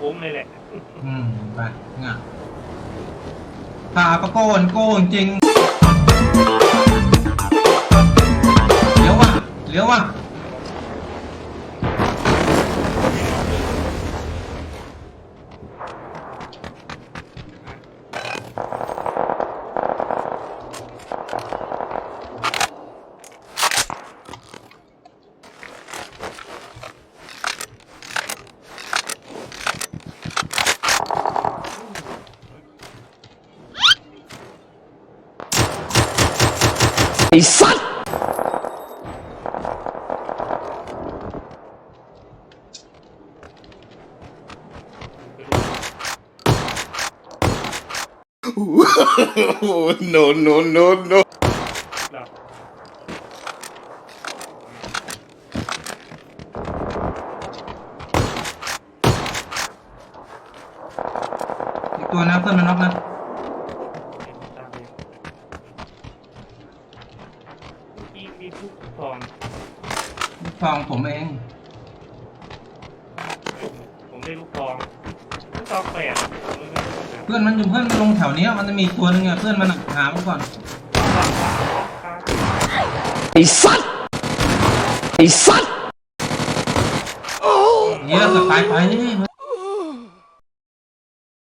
คุ้มเลยแหละ อืมไปง่ะขาก็โกนโกนจริงเลี้ยวว่ะเลี้ยวว่ะ ไอ้สัตว์ Oh, no, no, no, no. หลับ อีกตัวนะเพื่อนมันน็อกนะ มีมีทุกทองลูกซองผมเอง ผมได้ลูกทองลูกทองแปดผมไม่รู้นะเพื่อนมันอยู่เพื่อนมันลงแถวเนี้ยมันจะมีอีกตัวหนึงอะเพื่อนมันอะหามันก่อน ไอ้สัตว์ไอ้สัตว์ เยอะเกิดตายไป